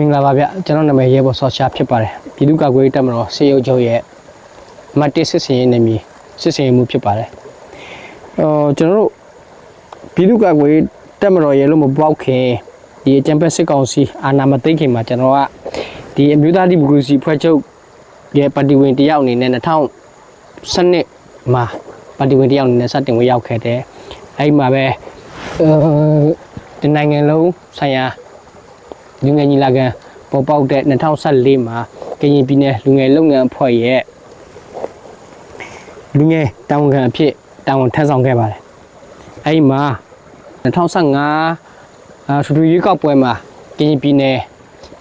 မင်္ဂလာပါဗျကျွန်တော်နာမည်ရဲဘော်ဆော့ရှာဖြစ်ပါတယ်ပြည်သူ့ကာကွယ်ရေးတပ်မတော်စေရုပ်ချုပ်ရဲ့အမတ်တစ်စစ်စင်ရေးနေမည်စစ်စင်ရေးမှုဖြစ်ပါတယ်အော်ကျွန်တော်တို့ပြည်သူ့ကာကွယ်ရေးတပ်မတော်ရဲ့လို့မပေါက်ခင်ဒီအကြံဖက်စစ်ကောင်စီအာဏာမသိမ်းခင်မှာကျွန်တော်ကဒီအမျိုးသားဒီမိုကရေစီဖွဲ့ချုပ်ရဲ့ပါတီဝင်တယောက်အနေနဲ့2012မှာပါတီဝင်တယောက်အနေနဲ့စတင်ဝင်ရောက်ခဲ့တယ်အဲ့ဒီမှာပဲအဲဒီနိုင်ငံလုံးဆိုင်ရာ လူငယ်ညီလာခံပေါ်ပေါက်တဲ့2014မှာကရင်ပြည်နယ်လူငယ်လုပ်ငန်းအဖွဲ့ရဲ့လူငယ်တာဝန်ခံအဖြစ်တာဝန်ထမ်းဆောင်ခဲ့ပါတယ်။အဲဒီမှာ2015အာထူထူရွေးကောက်ပွဲမှာကရင်ပြည်နယ်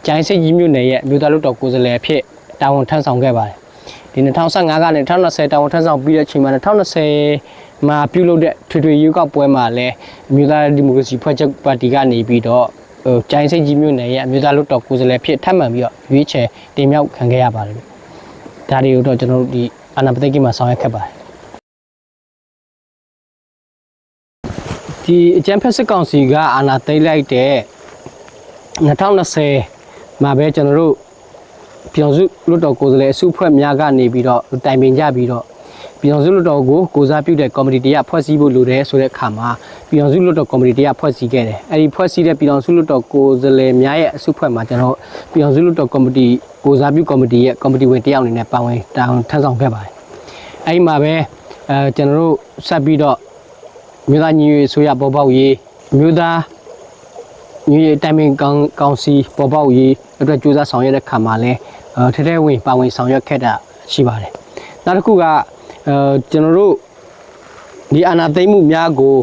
ကျိုင်းစိတ်ကြီးမြို့နယ်ရဲ့မြို့သားလူတော်ကိုယ်စားလှယ်အဖြစ်တာဝန်ထမ်းဆောင်ခဲ့ပါတယ်။ဒီ2015ကနေ2020တာဝန်ထမ်းဆောင်ပြီးတဲ့အချိန်မှာ2020မှာပြုလုပ်တဲ့ထွေထွေရွေးကောက်ပွဲမှာလည်းအမျိုးသားဒီမိုကရေစီဖွဲ့ချုပ်ပါတီကနေပြီးတော့ ဟိုကျိုင်းစိတ်ကြီးမြို့နယ်ရဲ့အမျိုးသားလွတ်တော်ကိုယ်စားလှယ်ဖြစ်ထပ်မံပြီးတော့ရွေးချယ်တင်မြှောက်ခံခဲ့ရပါတယ်ဗျဒါတွေကိုတော့ကျွန်တော်တို့ဒီအာနာပသိကိမှာဆောင်ရွက်ခဲ့ပါတယ်ဒီအကြံဖက်စစ်ကောင်စီကအာဏာသိမ်းလိုက်တဲ့2020မှာပဲကျွန်တော်တို့ပြည်အောင်စုလွတ်တော်ကိုယ်စားလှယ်အစုဖွဲ့များကနေပြီးတော့တိုင်ပင်ကြပြီးတော့ ပြည်အောင်စုလွတ်တော်ကိုကိုစားပြုတဲ့ကော်မတီတရဖွဲ့စည်းဖို့လိုတယ်ဆိုတဲ့အခါမှာပြည်အောင်စုလွတ်တော်ကော်မတီတရဖွဲ့စည်းခဲ့တယ်။အဲဒီဖွဲ့စည်းတဲ့ပြည်အောင်စုလွတ်တော်ကိုယ်စားလှယ်များရဲ့အစုဖွဲ့မှာကျွန်တော်ပြည်အောင်စုလွတ်တော်ကော်မတီကိုစားပြုကော်မတီရဲ့ကော်မတီဝင်တယောက်အနေနဲ့ပါဝင်တာဝန်ထမ်းဆောင်ခဲ့ပါတယ်။အဲဒီမှာပဲအဲကျွန်တော်တို့ဆက်ပြီးတော့မြို့သားညီညွတ်ရေးဆိုရပေါ်ပေါက်ရေးမြို့သားညီရတိုင်ပင်ကောင်ကောင်စီပေါ်ပေါက်ရေးအတွက်ကြိုးစားဆောင်ရွက်တဲ့ခါမှာလဲအဲထဲထဲဝင်ပါဝင်ဆောင်ရွက်ခဲ့တာရှိပါတယ်။နောက်တစ်ခုက အဲကျွန်တော်တို့ဒီအာနာသိမ့်မှုများကို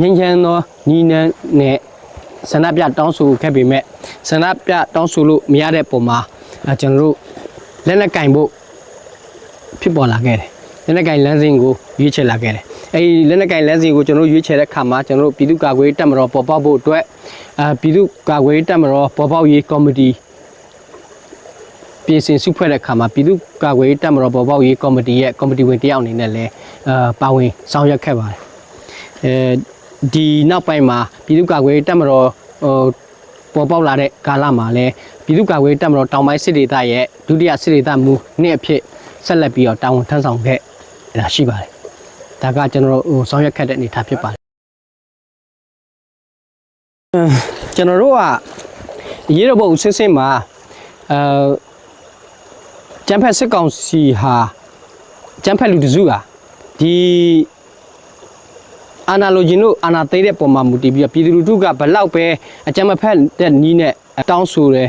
ငြိမ်းချမ်းသောညီနန်းနဲ့ဆန္ဒပြတောင်းဆိုခဲ့ပေမဲ့ဆန္ဒပြတောင်းဆိုလို့မရတဲ့ပုံမှာအဲကျွန်တော်တို့လက်နက်ကင်ဖို့ဖြစ်ပေါ်လာခဲ့တယ်။လက်နက်ကင်လမ်းစဉ်ကိုရွေးချယ်လာခဲ့တယ်။အဲဒီလက်နက်ကင်လမ်းစဉ်ကိုကျွန်တော်တို့ရွေးချယ်တဲ့ခါမှာကျွန်တော်တို့ပြည်သူ့ကာကွယ်ရေးတပ်မတော်ပေါ်ပေါက်ဖို့အတွက်အာပြည်သူ့ကာကွယ်ရေးတပ်မတော်ပေါ်ပေါက်ရေးကော်မတီ ပြင်ဆင်စုဖွဲ့တဲ့အခါမှာပြည်သူ့ကာကွယ်ရေးတပ်မတော်ပေါ်ပေါက်ရေးကော်မတီရဲ့ကော်မတီဝင်တယောက်အနေနဲ့လည်းအာပါဝင်ဆောင်ရွက်ခဲ့ပါတယ်အဲဒီနောက်ပိုင်းမှာပြည်သူ့ကာကွယ်ရေးတပ်မတော်ဟိုပေါ်ပေါက်လာတဲ့ကာလမှာလည်းပြည်သူ့ကာကွယ်ရေးတပ်မတော်တောင်ပိုင်းစစ်ဒေသရဲ့ဒုတိယစစ်ဒေသမူနှစ်အဖြစ်ဆက်လက်ပြီးတော့တာဝန်ထမ်းဆောင်ခဲ့တာရှိပါတယ်ဒါကကျွန်တော်တို့ဟိုဆောင်ရွက်ခဲ့တဲ့အနေအထားဖြစ်ပါတယ်ကျွန်တော်တို့ကရေတော့ဘုတ်ဆင်းဆင်းမှာအဲ ကျန်းဖက်စစ်ကောင်စီဟာကျန်းဖက်လူတစုဟာဒီအာနာလိုဂျင်တို့အာနာသိတဲ့ပုံမှာမူတည်ပြီးတော့ပြည်သူလူထုကဘလောက်ပဲအကြမ်းမဖက်တဲ့နီးနဲ့တောင်းဆိုတယ်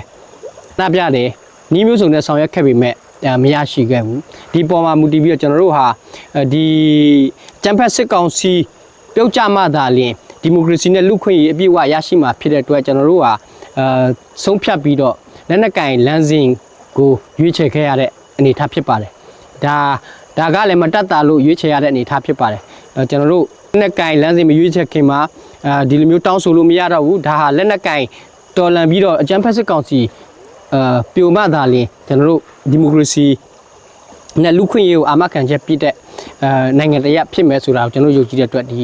နှပြတယ်နီးမျိုးစုံနဲ့ဆောင်ရွက်ခဲ့ပေမဲ့အဲမရရှိခဲ့ဘူးဒီပေါ်မှာမူတည်ပြီးတော့ကျွန်တော်တို့ဟာအဲဒီကျန်းဖက်စစ်ကောင်စီပြုတ်ကြမှသာလျှင်ဒီမိုကရေစီနဲ့လူ့ခွင့်ရေးအပြည့်အဝရရှိမှာဖြစ်တဲ့အတွက်ကျွန်တော်တို့ဟာအဲဆုံးဖြတ်ပြီးတော့လက်နက်ကင်လမ်းစဉ် ကိုရွေးချယ်ခဲ့ရတဲ့အနေအထားဖြစ်ပါတယ်ဒါဒါကလည်းမတတ်တာလို့ရွေးချယ်ရတဲ့အနေအထားဖြစ်ပါတယ်အဲကျွန်တော်တို့လက်နက်ကင်လမ်းစဉ်မရွေးချယ်ခင်မှာအဲဒီလိုမျိုးတောင်းဆိုလို့မရတော့ဘူးဒါဟာလက်နက်ကင်တော်လန်ပြီးတော့အကြမ်းဖက်စစ်ကောင်စီအဲပြိုမသာလျှင်ကျွန်တော်တို့ဒီမိုကရေစီနဲ့လူ့ခွင့်ရေးကိုအာမခံချက်ပြည့်တဲ့အဲနိုင်ငံတရဖြစ်မယ်ဆိုတာကိုကျွန်တော်ယုံကြည်တဲ့အတွက်ဒီ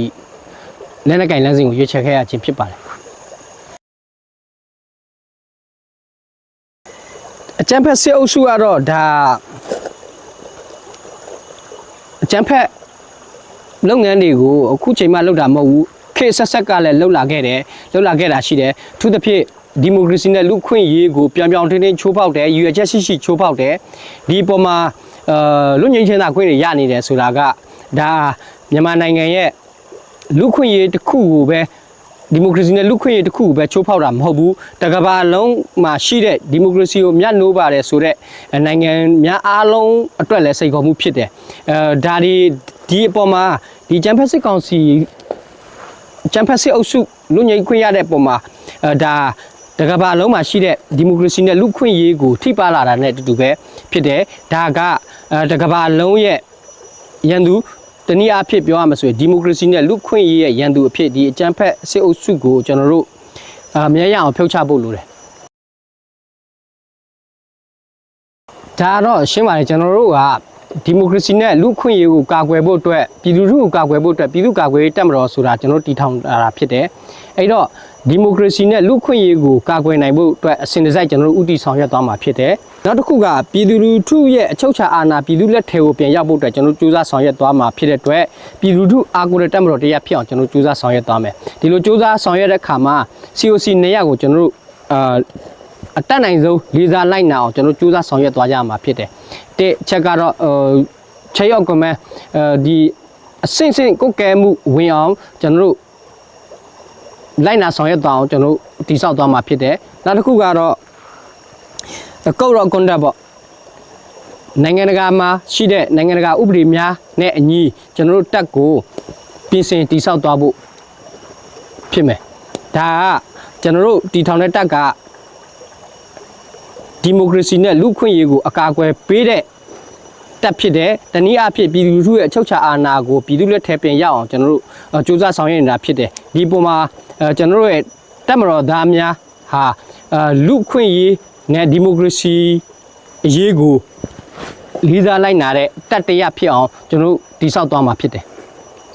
လက်နက်ကင်လမ်းစဉ်ကိုရွေးချယ်ခဲ့ရခြင်းဖြစ်ပါတယ် အကျန်းဖက်စစ်အုပ်စုကတော့ဒါအကျန်းဖက်လုပ်ငန်းတွေကိုအခုချိန်မှလုပ်တာမဟုတ်ဘူးခေတ်ဆက်ဆက်ကလည်းလှုပ်လာခဲ့တယ်လှုပ်လာခဲ့တာရှိတယ်အထူးသဖြင့်ဒီမိုကရေစီနဲ့လူ့ခွင့်ရေးကိုပြောင်ပြောင်တင်းတင်းချိုးဖောက်တယ်ရွေချက်ရှိရှိချိုးဖောက်တယ်ဒီအပေါ်မှာအဲလူငင်းချင်းသာခွင့်တွေရနေတယ်ဆိုတာကဒါမြန်မာနိုင်ငံရဲ့လူခွင့်ရေးတစ်ခုကိုပဲ ဒီမိုကရေစီနဲ့လူခွင့်ရေးတစ်ခုကိုပဲချိုးဖောက်တာမဟုတ်ဘူးတကဘာလုံးမှာရှိတဲ့ဒီမိုကရေစီကိုမြတ်နိုးပါတယ်ဆိုတော့နိုင်ငံများအားလုံးအတွက်လည်းစိတ်ခေါ်မှုဖြစ်တယ်အဲဒါဒီဒီအပေါ်မှာဒီချမ်ဖက်စစ်ကောင်စီချမ်ဖက်စစ်အုပ်စုလူငိမ့်ခွင့်ရတဲ့ပုံမှာအဲဒါတကဘာလုံးမှာရှိတဲ့ဒီမိုကရေစီနဲ့လူခွင့်ရေးကိုထိပါလာတာနဲ့အတူတူပဲဖြစ်တယ်ဒါကအဲတကဘာလုံးရဲ့ရန်သူ တနည်းအားဖြင့်ပြောရမှာဆိုရင်ဒီမိုကရေစီနဲ့လူ့ခွင့်ရေးရဲ့ရန်သူအဖြစ်ဒီအကြမ်းဖက်စစ်အုပ်စုကိုကျွန်တော်တို့အာမြဲရအောင်ဖျောက်ချဖို့လိုတယ်ဒါတော့ရှင်းပါတယ်ကျွန်တော်တို့က ဒီမိုကရေစီနဲ့လူ့အခွင့်အရေးကိုကာကွယ်ဖို့အတွက်ပြည်သူလူထုကိုကာကွယ်ဖို့အတွက်ပြည်သူ့ကာကွယ်ရေးတပ်မတော်ဆိုတာကျွန်တော်တို့တည်ထောင်တာဖြစ်တယ်အဲ့တော့ဒီမိုကရေစီနဲ့လူ့အခွင့်အရေးကိုကာကွယ်နိုင်ဖို့အတွက်အစဉ်တစိုက်ကျွန်တော်တို့ဥတီဆောင်ရွက်သွားမှာဖြစ်တယ်နောက်တစ်ခုကပြည်သူလူထုရဲ့အချုပ်အခြာအာဏာပြည်သူလက်ထဲကိုပြန်ရောက်ဖို့အတွက်ကျွန်တော်တို့စူးစမ်းဆောင်ရွက်သွားမှာဖြစ်တဲ့အတွက်ပြည်သူလူထုအားကိုးတဲ့တပ်မတော်တရားဖြစ်အောင်ကျွန်တော်တို့စူးစမ်းဆောင်ရွက်သွားမယ်ဒီလိုစူးစမ်းဆောင်ရွက်တဲ့အခါမှာ COC နေရာကိုကျွန်တော်တို့အာ အတက်နိုင်ဆုံးလေးစားလိုက်နာအောင်ကျွန်တော်ကြိုးစားဆောင်ရွက်သွားကြမှာဖြစ်တယ်။တစ်ချက်ကတော့ဟိုချက်ရောက်ကမဲအဲဒီအစင်စင်ကိုယ်ကဲမှုဝင်အောင်ကျွန်တော်တို့လိုက်နာဆောင်ရွက်သွားအောင်ကျွန်တော်တို့တိဆောက်သွားမှာဖြစ်တယ်။နောက်တစ်ခုကတော့ကုတ်ရောကွန်တက်ပေါ့နိုင်ငံတကာမှာရှိတဲ့နိုင်ငံတကာဥပဒေများနဲ့အညီကျွန်တော်တို့တက်ကိုပြင်ဆင်တိဆောက်သွားဖို့ဖြစ်မယ်။ဒါကကျွန်တော်တို့တီထောင်တဲ့တက်က ဒီမိုကရေစီနဲ့လူ့အခွင့်အရေးကိုအကာအကွယ်ပေးတဲ့တက်ဖြစ်တဲ့တနည်းအားဖြင့်ပြည်သူလူထုရဲ့အချုပ်အခြာအာဏာကိုပြည်သူလက်ထဲပြင်ရအောင်ကျွန်တော်တို့အဲစူးစမ်းဆောင်ရွက်နေတာဖြစ်တယ်ဒီပုံမှာအဲကျွန်တော်တို့ရဲ့တက်မတော်သားများဟာအဲလူ့အခွင့်အရေးနဲ့ဒီမိုကရေစီအရေးကိုလေးစားလိုက်နာတဲ့တက်တရဖြစ်အောင်ကျွန်တော်တို့တိဆောက်သွားမှာဖြစ်တယ်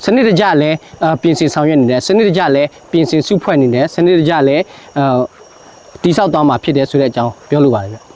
စနစ်တကျလည်းအပြင်ဆင်ဆောင်ရွက်နေတယ်စနစ်တကျလည်းပြင်ဆင်စုဖွဲ့နေတယ်စနစ်တကျလည်းအ တိဆောက်သွားမှာဖြစ်တယ်ဆိုတဲ့အကြောင်းပြောလိုပါတယ်ဗျ